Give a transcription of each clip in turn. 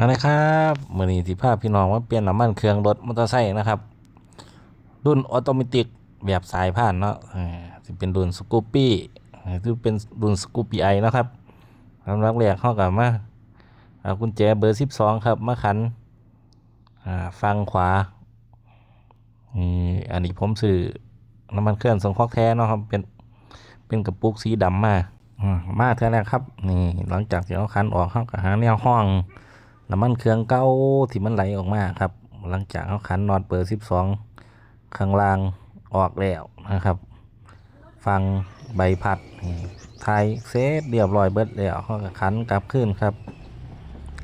มาเลยครับมือนี้ที่พาพพี่น้องมาเปลี่ยนน้ำมันเครื่องรถมอเตอร์ไซค์นะครับ รุ่นออโตเมติกแบบสายพานเนาะอ่าที่เป็นรุ่นสกูปปี้ที่เป็นรุ่นสกูปปี้ไอนะครับลำดับแรกเข้ากับมาเอากุญแจเบอร์สิบสองครับมาขันอ่าฟังขวาอันนี้ผมซื้อน้ำมันเครื่องสังเคราะห์แท้เนาะครับเป็นเป็นกระปุกสีดำมาอ่ามาเท่านั้นครับนี่หลังจากที่เอาคันออกเข้ากับหางแนวห้อง น้ำมันเครื่องเก่าที่มันไหลออกมาครับ หลังจากเขาขันน็อตเบอร์สิบสองข้างล่างออกแล้วนะครับ ฟังใบพัดนี่ทายเซตเรียบร้อยเบิดแล้วเขาก็ขันกลับขึ้นครับ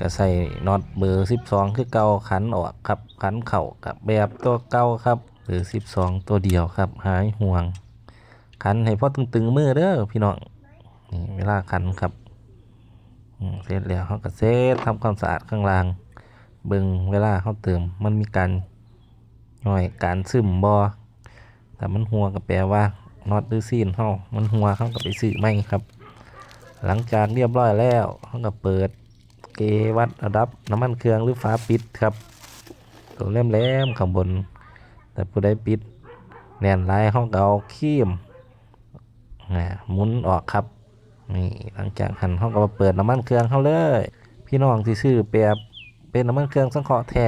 ก็ใส่น็อตเบอร์สิบสองคือเก่าขันออกครับขันเข่ากับแบบตัวเก่าครับเบอร์สิบสองตัวเดียวครับ หายห่วง ขันให้พอตึงๆมือเด้อพี่น้องนี่เวลาขันครับ เสร็จแล้วเขาก็เซตทำความสะอาดข้างล่างเบิ่งเวลาเขาเติมมันมีการย่อยการซึมบอแต่มันหัวก็แปลว่าน็อตหรือซีนเขามันหัวเขาก็ไปซื้อไม่ครับ หลังจากเรียบร้อยแล้วเขาก็เปิดเกวัดระดับน้ำมันเครื่องหรือฝาปิดครับตัวแหลมๆข้างบน แต่ผู้ใดปิดแน่นลายเขาก็เอาครีมอ่าหมุนออกครับ นี่หลังจากหันเขาก็มาเปิดน้ำมันเครื่องเขาเลย พี่น้องที่ซื้อแบบเป็นน้ำมันเครื่องสังเคราะห์แท้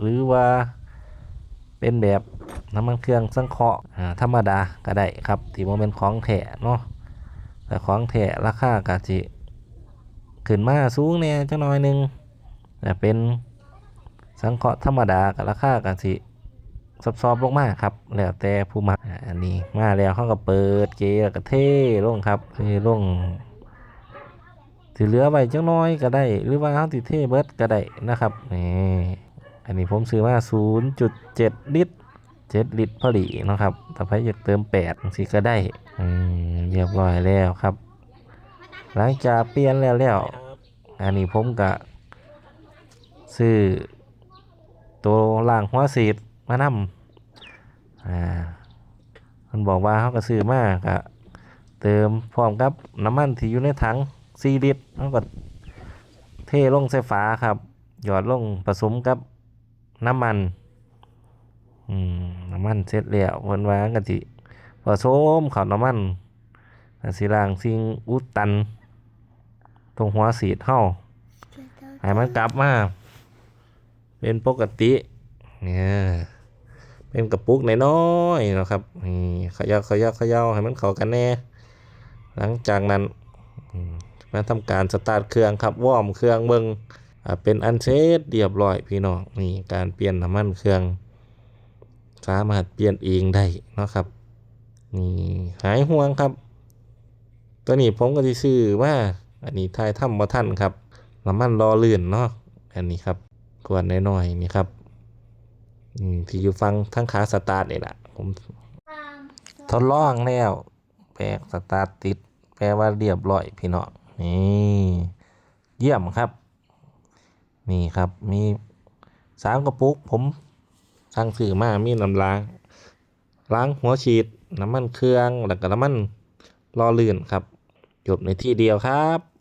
หรือว่าเป็นแบบน้ำมันเครื่องสังเคราะห์ธรรมดาก็ได้ครับที่ว่าเป็นของแท้เนาะแต่ของแท้ราคากะจิขึ้นมาสูงเนี่ยจังน้อยหนึงแต่เป็นสังเคราะห์ธรรมดากับราคากะจิ ซอบลงมาครับแล้วแต่ผู้มักอ่าอันนี้มาแล้วเขาก็เปิดเกแล้วก็เทลงครับเทลงถือเหลือไว้จังน้อยก็ได้ หรือว่าเขาติเทเบิดก็ได้นะครับนี่อันนี้ผมซื้อมา0.7 ลิตร 7 ลิตรพอดีนะครับแต่ใครอยากเติม8สิก็ได้อืมเรียบร้อยแล้วครับ หลังจากเปลี่ยนแล้วแล้ว อันนี้ผมก็ซื้อตัวล่างหัวสีด มานำอ่ามันบอกว่าเขาก็ซื้อมากะเติมพร้อมกับน้ำมันที่อยู่ในถังสี่ลิตรแล้วก็เทลงใส่ฝาครับ หยอดลงผสมกับน้ำมันอืมน้ำมันเสร็จแล้วเพิ่นว่ากันสิผสมข้าน้ำมันสิล้างสิ่งอุดตัน ตรงหัวสีดเฮาให้มันกลับมา เป็นปกติเนี่ย เป็นกระปุกน้อยๆนะครับนี่เขย่าเขย่าเขย่าให้มันเข้ากันแน่ หลังจากนั้นมาทำการสตาร์ทเครื่องครับวอร์มเครื่องเบิงเป็นอันเสร็จเรียบร้อยพี่น้องนี่การเปลี่ยนน้ำมันเครื่อง สามารถเปลี่ยนเองได้นะครับนี่หายห่วงครับ ตัวนี้ผมก็จะซื้อว่าอันนี้ทายถ้ำมาท่านครับน้ำมันรอลื่นเนาะอันนี้ครับกวนน้อยๆนี่ครับ ที่อยู่ฟังทั้งขาสตาร์ทนี่แหละผมทดลองแล้วแปลกสตาร์ทติด แปลว่าเรียบร้อยพี่น้องนี่เยี่ยมครับ นี่ครับมีสามกระปุก ผมสั่งซื้อมามีน้ำล้าง ล้างหัวฉีดน้ำมันเครื่องแล้วก็น้ำมันรอลื่นครับ จบในที่เดียวครับ